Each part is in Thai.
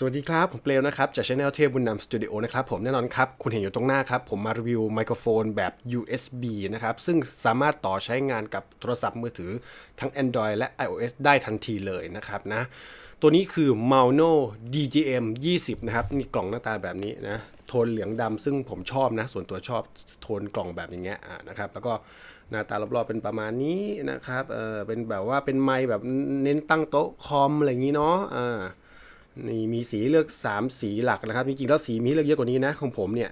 สวัสดีครับ ผมเปลวนะครับ จากช anel เทพบุญนำสตูดิโอนะครับ ผมแน่นอนครับ คุณเห็นอยู่ตรงหน้าครับ ผมมารีวิวไมโครโฟนแบบ USB นะครับ ซึ่งสามารถต่อใช้งานกับโทรศัพท์มือถือทั้ง Android และ iOS ได้ทันทีเลยนะครับนะ ตัวนี้คือ Mauno DGM 20 นะครับนี่กล่องหน้าตาแบบนี้นะ โทนเหลืองดำซึ่งผมชอบนะ ส่วนตัวชอบโทนกล่องแบบอย่างเงี้ยนะครับ แล้วก็หน้าตารอบๆเป็นประมาณนี้นะครับ เออเป็นแบบว่าเป็นไมค์แบบเน้นตั้งโต๊ะคอมอะไรอย่างงี้เนาะอ่า นี่มีสีเลือก 3 สีหลักนะครับจริงๆแล้วสีมีเลือกเยอะกว่านี้นะของผมเนี่ย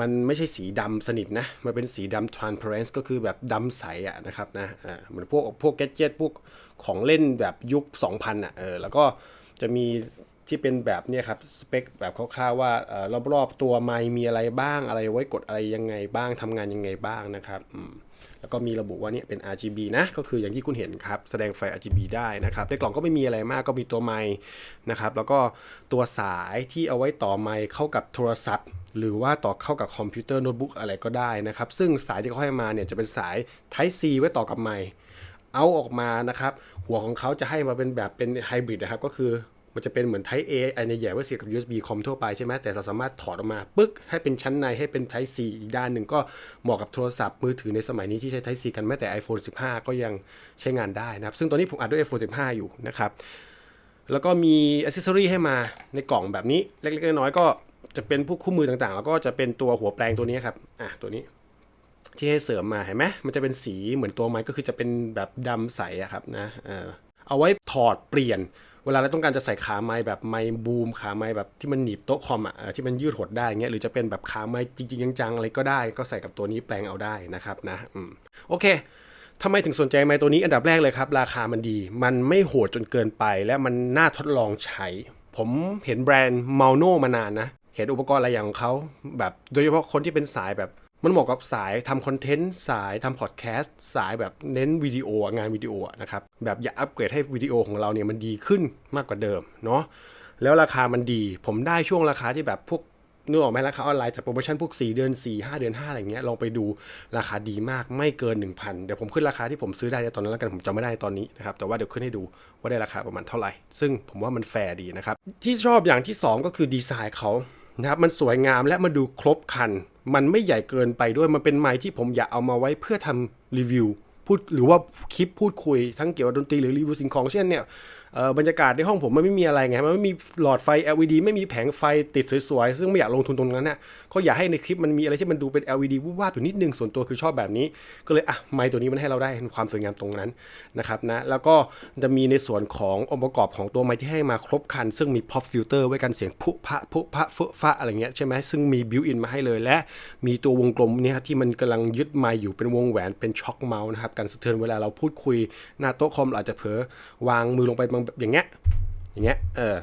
มันไม่ใช่สีดำสนิทนะ มันเป็นสีดำ transparent ก็คือแบบดำใสอะนะครับนะอ่าเหมือนพวกพวกแกจิตพวกของเล่นแบบยุค 2000อะเออแล้วก็จะมีที่เป็นแบบเนี่ยครับสเปคแบบคร่าวๆว่าเออรอบๆตัวไมค์มีอะไรบ้างอะไรไว้กดอะไรยังไงบ้างทำงานยังไงบ้างนะครับอืม แล้วก็มีระบุว่าเนี่ยเป็น RGB นะ ก็คืออย่างที่คุณเห็นครับ แสดงไฟ RGB ได้นะครับ ในกล่องก็ไม่มีอะไรมาก ก็มีตัวไมค์นะครับ แล้วก็ตัวสายที่เอาไว้ต่อไมค์เข้ากับโทรศัพท์ หรือว่าต่อเข้ากับคอมพิวเตอร์โน้ตบุ๊กอะไรก็ได้นะครับ ซึ่งสายที่เขาให้มาเนี่ยจะเป็นสาย Type C ไว้ต่อกับไมค์เอาออกมานะครับ หัวของเขาจะให้มาเป็นแบบเป็นไฮบริดนะครับ ก็คือ มันจะเป็นเหมือน Type A อันใหญ่ไว้เสียบกับ USB คอมทั่วไปใช่ไหมแต่เราสามารถถอดออกมาปึ๊กให้เป็นชั้นในให้เป็น Type C อีกด้านหนึ่งก็เหมาะกับโทรศัพท์มือถือในสมัยนี้ที่ใช้ Type C กันแม้แต่ iPhone 15 ก็ยังใช้งานได้นะครับ ซึ่งตอนนี้ผมอัดด้วย iPhone 15 อยู่นะครับ แล้วก็มีอ c เซสซอรีให้มาในกล่องแบบนี้เล็กๆน้อยๆก็จะเป็นพวกคู่มือต่างๆ แล้วก็จะเป็นตัวหัวแปลงตัวนี้ครับอะตัวนี้ที่ให้เสริมมาเห็นไหมมันจะเป็นสีเหมือนตัวไม้ก็คือจะเป็นแบบดำใสอะครับนะเออเอาไว้ถอดเปลี่ยน เวลาเราต้องการจะใส่ขาไม้แบบไม้บูมขาไม้แบบที่มันหนีบโต๊ะคอมอะที่มันยืดหดได้เงี้ยหรือจะเป็นแบบขาไม้จริงๆจังๆอะไรก็ได้ ก็ใส่กับตัวนี้แปลงเอาได้นะครับนะอืมโอเคทำไมถึงสนใจไม้ตัวนี้อันดับแรกเลยครับ ราคามันดี มันไม่โหดจนเกินไป และมันน่าทดลองใช้ ผมเห็นแบรนด์ m a l n o มานานนะเห็นอุปกรณ์อะไรอย่างของเขาแบบโดยเฉพาะคนที่เป็นสายแบบ มันเหมาะกับสายทำคอนเทนต์สายทำพอดแคสต์สายแบบเน้นวิดีโองานวิดีโอนะครับแบบอยากอัปเกรดให้วิดีโอของเราเนี่ยมันดีขึ้นมากกว่าเดิมเนาะแล้วราคามันดี ผมได้ช่วงราคาที่แบบพวกนึกออกไหมราคาออนไลน์จากโปรโมชั่นพวก 4 เดือน 4 5 เดือน 5 อะไรเงี้ยลองไปดูราคาดีมากไม่เกิน 1,000 เดี๋ยวผมขึ้นราคาที่ผมซื้อได้ในตอนนั้นแล้วกันผมจำไม่ได้ตอนนี้นะครับแต่ว่าเดี๋ยวขึ้นให้ดูว่าได้ราคาประมาณเท่าไหร่ ซึ่งผมว่ามันแฟร์ดีนะครับที่ชอบอย่างที่สองก็คือดีไซน์เขา นะครับมันสวยงามและมันดูครบคัน มันไม่ใหญ่เกินไปด้วยมันเป็นไม้ที่ผมอยากเอามาไว้เพื่อทำรีวิวพูดหรือว่าคลิปพูดคุยทั้งเกี่ยวกับดนตรีหรือรีวิวสิ่งของเช่นเนี่ย บรรยากาศในห้องผมมันไม่มีอะไรไงมันไม่มีหลอดไฟ LED ไม่มีแผงไฟติดสวยๆ ซึ่งไม่อยากลงทุนตรงนั้นนะก็อยากให้ในคลิปมันมีอะไรที่มันดูเป็น LED วูบวาบอยู่นิดนึงส่วนตัวคือชอบแบบนี้ ก็เลยอะไมค์ตัวนี้มันให้เราได้ความสวยงามตรงนั้นนะครับนะแล้วก็จะมีในส่วนขององค์ประกอบของตัวไมค์ที่ให้มาครบครัน ซึ่งมี pop filter ไว้กันเสียงพุพะพุพะเฟะฟะอะไรเงี้ยใช่ไหมซึ่งมี built in มาให้เลยและ มีตัววงกลมเนี่ยที่มันกำลังยึดไมค์อยู่เป็นวงแหวนเป็นช็อคเมาส์นะครับกันสะเทือนเวลาเราพูดคุยหน้าโต๊ะคอมเราอาจจะเผลอวางมือลงไปบางอย่างเงี้ยอย่างเงี้ยเออ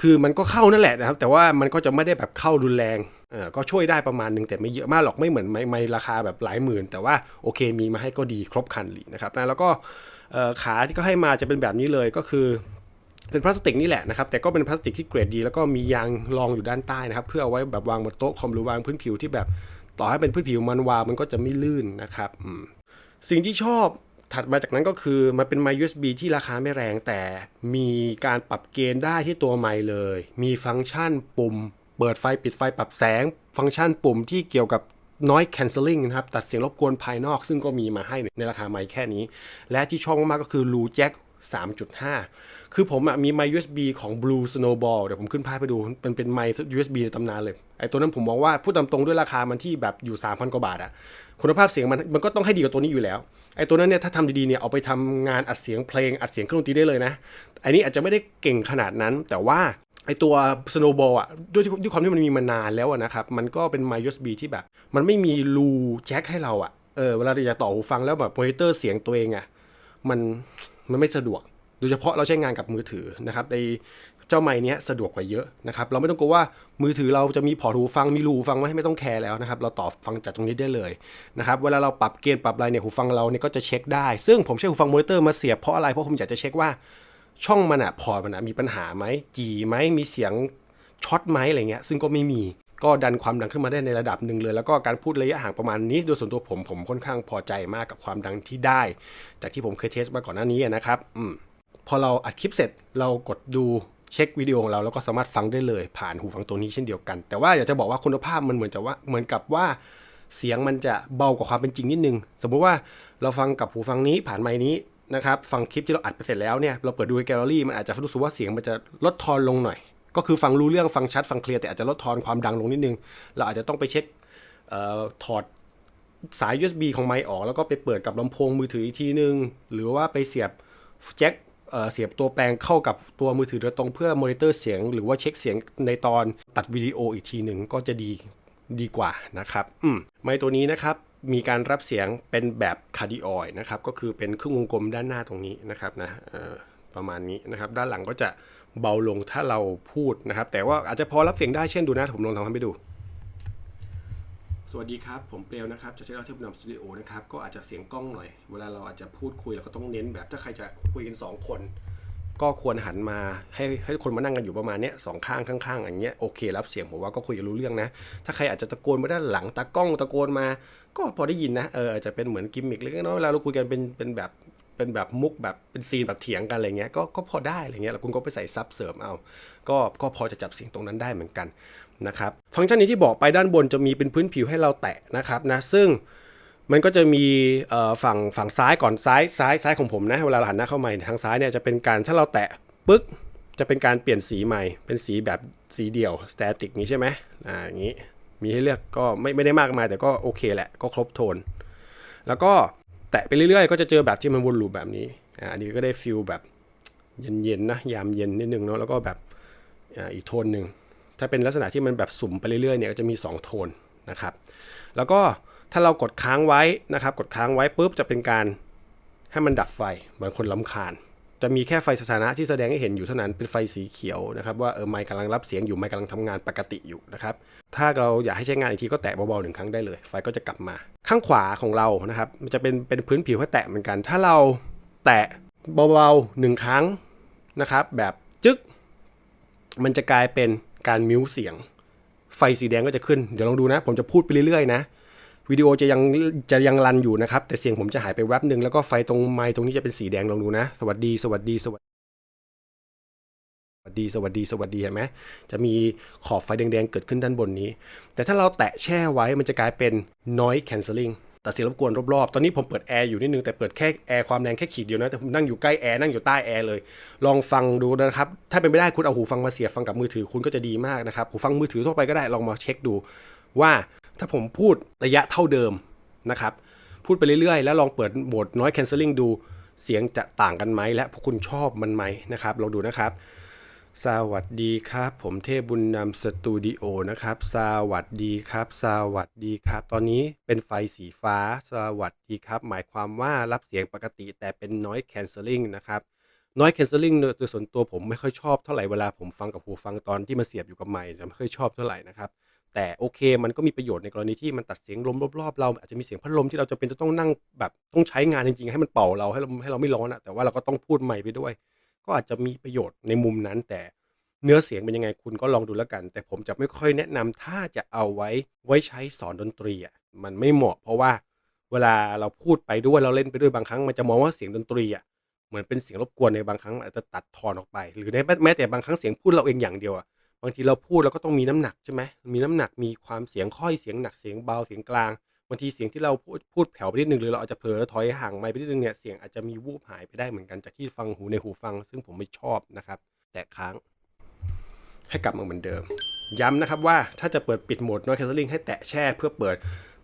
คือมันก็เข้านั่นแหละนะครับ แต่ว่ามันก็จะไม่ได้แบบเข้ารุนแรงเออก็ช่วยได้ประมาณหนึงแต่ไม่เยอะมากหรอกไม่เหมือนไม่ไม่ราคาแบบหลายหมื่น แต่ว่าโอเคมีมาให้ก็ดีครบคันเลยนะครับนะแล้วก็เออขาที่ก็ให้มาจะเป็นแบบนี้เลยก็คือเป็นพลาสติกนี่แหละนะครับ แต่ก็เป็นพลาสติกที่เกรดดี แล้วก็มียางรองอยู่ด้านใต้นะครับ เพื่อเอาไว้แบบวางบนโต๊ะคอมหรือวางพื้นผิวที่แบบต่อให้เป็นพื้นผิวมันวางมันก็จะไม่ลื่นนะครับสิ่งที่ชอบ ถัดมาจากนั้นก็คือมันเป็นไมค์ USB ที่ราคาไม่แรงแต่มีการปรับเกณฑ์ได้ที่ตัวไมค์เลย มีฟังก์ชันปุ่ม เปิดไฟปิดไฟปรับแสง ฟังก์ชันปุ่มที่เกี่ยวกับ noise cancelling นะครับ ตัดเสียงรบกวนภายนอกซึ่งก็มีมาให้ในราคาไมค์แค่นี้ และที่ชอบมากๆก็คือรูแจ็ค 3.5 คือผมอะมีไมค์ USB ของ Blue Snowball เดี๋ยวผมขึ้นภาพไปดูมันเป็นไมค์ USB ในตำนานเลย ไอ้ตัวนั้นผมมองว่าพูดตามตรงด้วยราคามันที่แบบอยู่ 3,000 กว่าบาทอะคุณภาพเสียงมันมันก็ต้องให้ดีกว่าตัวนี้อยู่แล้ว ไอ้ตัวนั้นเนี่ยถ้าทำดีๆเนี่ยเอาไปทำงานอัดเสียงเพลงอัดเสียงเครื่องดนตรีได้เลยนะ อันนี้อาจจะไม่ได้เก่งขนาดนั้น แต่ว่าไอตัว Snowball อะด้วยด้วยความที่มันมีมานานแล้วนะครับ มันก็เป็นไมค์ USB ที่แบบ มันไม่มีรูแจ็คให้เราอะเออเวลาเราจะต่อหูฟังแล้วแบบมอนิเตอร์เสียงตัวเองอะมัน มันไม่สะดวก โดยเฉพาะเราใช้งานกับมือถือนะครับในเจ้าไม้นี้สะดวกกว่าเยอะนะครับ เราไม่ต้องกลัวว่ามือถือเราจะมีพอร์ตหูฟังมีรูหูฟังไว้ให้ไม่ต้องแคร์แล้วนะครับ เราต่อฟังจากตรงนี้ได้เลยนะครับ เวลาเราปรับเกณฑ์ปรับอะไรเนี่ยหูฟังเราเนี่ยก็จะเช็คได้ ซึ่งผมใช้หูฟังมอนิเตอร์มาเสียบเพราะอะไร เพราะผมอยากจะเช็คว่าช่องมันอะพอร์ตมันอะมีปัญหาไหมจีไหมมีเสียงช็อตไหมอะไรเงี้ย ซึ่งก็ไม่มี ก็ดันความดังขึ้นมาได้ในระดับหนึ่งเลย แล้วก็การพูดระยะห่างประมาณนี้โดยส่วนตัวผมผมค่อนข้างพอใจมากกับความดังที่ได้ จากที่ผมเคยเทสมาก่อนหน้านี้นะครับอืมพอเราอัดคลิปเสร็จเรากดดูเช็ควิดีโอของเราแล้วก็สามารถฟังได้เลย ผ่านหูฟังตัวนี้เช่นเดียวกัน แต่ว่าอยากจะบอกว่าคุณภาพมันเหมือนจะว่าเหมือนกับว่าเสียงมันจะเบากว่าความเป็นจริงนิดนึง สมมุติว่าเราฟังกับหูฟังนี้ผ่านไมค์นี้นะครับ ฟังคลิปที่เราอัดไปเสร็จแล้วเนี่ย เราเปิดดูในแกลเลอรี่มันอาจจะรู้สึกว่าเสียงมันจะลดทอนลงหน่อย ก็คือฟังรู้เรื่องฟังชัดฟังเคลียร์แต่อาจจะลดทอนความดังลงนิดนึง เราอาจจะต้องไปเช็คออถอดสาย USB ของไมค์ออก แล้วก็ไปเปิดกับลำโพงมือถืออีกทีนึง หรือว่าไปเสียบแจ็คเเสียบตัวแปลงเข้ากับตัวมือถือโดยตรงเพื่อมอนิเตอร์เสียง หรือว่าเช็คเสียงในตอนตัดวิดีโออีกทีหนึ่งก็จะดีดีกว่านะครับอืมไมค์ตัวนี้นะครับมีการรับเสียงเป็นแบบคาร์ดิออยนะครับก็คือเป็นครึ่งวงกลมด้านหน้าตรงนี้นะครับนะประมาณนี้นะครับด้านหลังก็จะ เบาลงถ้าเราพูดนะครับ แต่ว่าอาจจะพอรับเสียงได้เช่นดูนะ ผมลองทำให้ดูสวัสดีครับ ผมเปลวนะครับจากช่องเทพนำสตูดิโอนะครับก็อาจจะเสียงกล้องหน่อย เวลาเราอาจจะพูดคุยเราก็ต้องเน้นแบบถ้าใครจะคุยกัน 2 คน ก็ควรหันมาให้ให้คนมานั่งกันอยู่ประมาณเนี้ยสองข้างข้างๆอย่างเงี้ยโอเค รับเสียงผมว่าก็คุยกันรู้เรื่องนะ ถ้าใครอาจจะตะโกนมาด้านหลังตากล้องตะโกนมา ก็พอได้ยินนะเอออาจจะเป็นเหมือนกิมมิคเล็กน้อยเวลาเราคุยกันเป็นเป็นแบบ เป็นแบบมุกแบบเป็นซีนแบบเถียงกันอะไรเงี้ยก็ก็พอได้อะไรเงี้ยแล้วคุณก็ไปใส่ซับเสริมเอาก็ก็พอจะจับเสียงตรงนั้นได้เหมือนกันนะครับฟังก์ชันนี้ที่บอกไปด้านบนจะมีเป็นพื้นผิวให้เราแตะนะครับนะซึ่งมันก็จะมีฝั่งฝั่งซ้ายก่อนซ้ายซ้ายซ้ายของผมนะเวลาเราหันหน้าเข้ามาทางซ้ายเนี่ยจะเป็นการถ้าเราแตะปึ๊กจะเป็นการเปลี่ยนสีใหม่ เป็นสีแบบสีเดี่ยวสแตติกนี้ใช่ไหมอ่าอย่างนี้มีให้เลือกก็ไม่ไม่ได้มากมายแต่ก็โอเคแหละก็ครบโทน แล้วก็ แตะไปเรื่อยๆ ก็จะเจอแบบที่มันวนลูปแบบนี้อ่าอันนี้ก็ได้ฟิลแบบเย็นๆนะยามเย็นนิดนึงเนาะแล้วก็แบบอ่าอีกโทนหนึ่งถ้าเป็นลักษณะที่มันแบบสุ่มไปเรื่อยๆเนี่ยก็จะมี 2 โทนนะครับ แล้วก็ถ้าเรากดค้างไว้นะครับ กดค้างไว้ปุ๊บจะเป็นการให้มันดับไฟเหมือนคนลำคาญ จะมีแค่ไฟสถานะที่แสดงให้เห็นอยู่เท่านั้นเป็นไฟสีเขียวนะครับว่าเออไมค์กำลังรับเสียงอยู่ไมค์กำลังทำงานปกติอยู่นะครับถ้าเราอยากให้ใช้งานอีกทีก็แตะเบาๆหนึ่งครั้งได้เลย ไฟก็จะกลับมา ข้างขวาของเรานะครับมันจะเป็นเป็นพื้นผิวให้แตะเหมือนกัน ถ้าเราแตะเบาๆหนึ่งครั้งนะครับแบบจึ๊กมันจะกลายเป็นการมิวเสียง ไฟสีแดงก็จะขึ้นเดี๋ยวลองดูนะ ผมจะพูดไปเรื่อยๆนะ วิดีโอจะยังจะยังรันอยู่นะครับ แต่เสียงผมจะหายไปแวบหนึ่งแล้วก็ไฟตรงไมค์ตรงนี้จะเป็นสีแดงลองดูนะ สวัสดีสวัสดีสวัสดีสวัสดีสวัสดีสวัสดีเห็นไหมจะมีขอบไฟแดงๆเกิดขึ้นด้านบนนี้ แต่ถ้าเราแตะแช่ไว้มันจะกลายเป็น noise cancelling แต่เสียงรบกวนรอบๆ ตอนนี้ผมเปิดแอร์อยู่นิดนึงแต่เปิดแค่แอร์ความแรงแค่ขีดเดียวนะ แต่ผมนั่งอยู่ใกล้แอร์นั่งอยู่ใต้แอร์เลย ลองฟังดูนะครับ ถ้าเป็นไปได้คุณเอาหูฟังมาเสียบฟังกับมือถือคุณก็จะดีมากนะครับ หูฟังมือถือทั่วไปก็ได้ลองมาเช็คดูว่า ถ้าผมพูดระยะเท่าเดิมนะครับ พูดไปเรื่อยๆ แล้วลองเปิดโหมด noise cancelling ดูเสียงจะต่างกันไหม และพวกคุณชอบมันไหมนะครับลองดูนะครับ สวัสดีครับ ผมเทพบุญนำสตูดิโอนะครับ สวัสดีครับ สวัสดีครับ ตอนนี้เป็นไฟสีฟ้า สวัสดีครับ หมายความว่ารับเสียงปกติแต่เป็น noise cancelling นะครับ noise cancelling โดยส่วนตัวผมไม่ค่อยชอบเท่าไหร่เวลาผมฟังกับหูฟังตอนที่มันเสียบอยู่กับไมค์จะไม่ค่อยชอบเท่าไหร่นะครับ แต่โอเคมันก็มีประโยชน์ในกรณีที่มันตัดเสียงลมรอบๆเราอาจจะมีเสียงพัดลมที่เราจะเป็นจะต้องนั่งแบบต้องใช้งานจริงๆ ให้มันเป่าเราให้เราให้เราไม่ร้อนอะแต่ว่าเราก็ต้องพูดใหม่ไปด้วย ก็อาจจะมีประโยชน์ในมุมนั้น แต่เนื้อเสียงเป็นยังไงคุณก็ลองดูแล้วกัน แต่ผมจะไม่ค่อยแนะนำถ้าจะเอาไว้ไว้ใช้สอนดนตรีอะมันไม่เหมาะ เพราะว่าเวลาเราพูดไปด้วยเราเล่นไปด้วยบางครั้งมันจะมองว่าเสียงดนตรีอะเหมือนเป็นเสียงรบกวนในบางครั้งอาจจะตัดทอนออกไป หรือในแม้แต่บางครั้งเสียงพูดเราเองอย่างเดียวอะ บางทีเราพูดเราก็ต้องมีน้ำหนักใช่ไหมมีน้ำหนักมีความเสียงค่อยเสียงหนักเสียงเบาเสียงกลางบางทีเสียงที่เราพูดพูดแผ่วไปนิดนึงหรือเราอาจจะเผลอถอยห่างไมค์ไปนิดนึงเนี่ยเสียงอาจจะมีวูบหายไปได้เหมือนกันจากที่ฟังหูในหูฟัง ซึ่งผมไม่ชอบนะครับ แต่ค้าง ให้กลับมาเหมือนเดิม ย้ำนะครับว่าถ้าจะเปิดปิดโหมด noise cancelling ให้แตะแช่เพื่อเปิด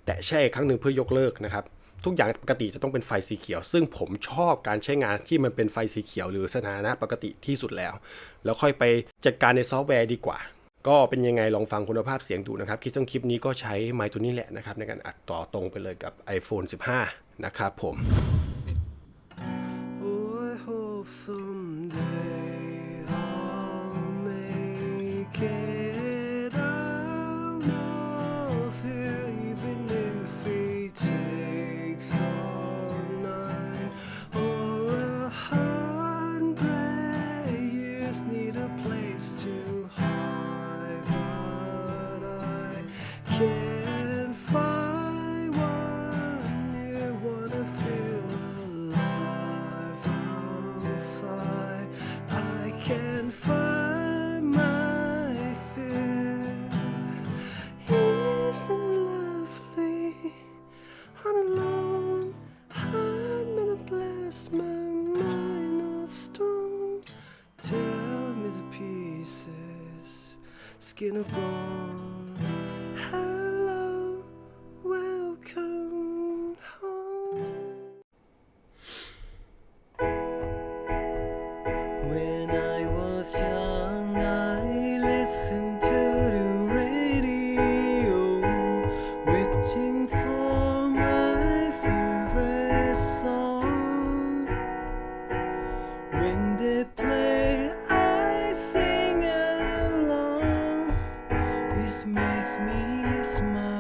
แตะแช่อีกครั้งหนึ่งเพื่อยกเลิกนะครับ ทุกอย่างปกติจะต้องเป็นไฟสีเขียว ซึ่งผมชอบการใช้งานที่มันเป็นไฟสีเขียวหรือสถานะปกติที่สุดแล้ว แล้วค่อยไปจัดการในซอฟต์แวร์ดีกว่า ก็เป็นยังไงลองฟังคุณภาพเสียงดูนะครับ คิดทั้งคลิปนี้ก็ใช้ไมค์ตัวนี้แหละนะครับ ในการอัดต่อตรงไปเลยกับ iPhone 15 นะครับผม Oh, place to hide, skin of bone. Hello, welcome home. When I me smile.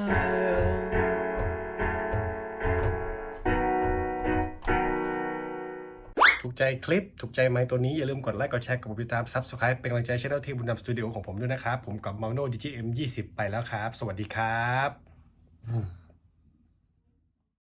ถูกใจคลิป ถูกใจไมค์ตัวนี้ อย่าลืมกดไลค์ กดแชร์ กดติดตาม Subscribe เป็นกำลังใจช่องเทพบุญนำสตูดิโอของผมด้วยนะครับ ผมกับ m a โน DGM 20 ไปแล้วครับ สวัสดีครับ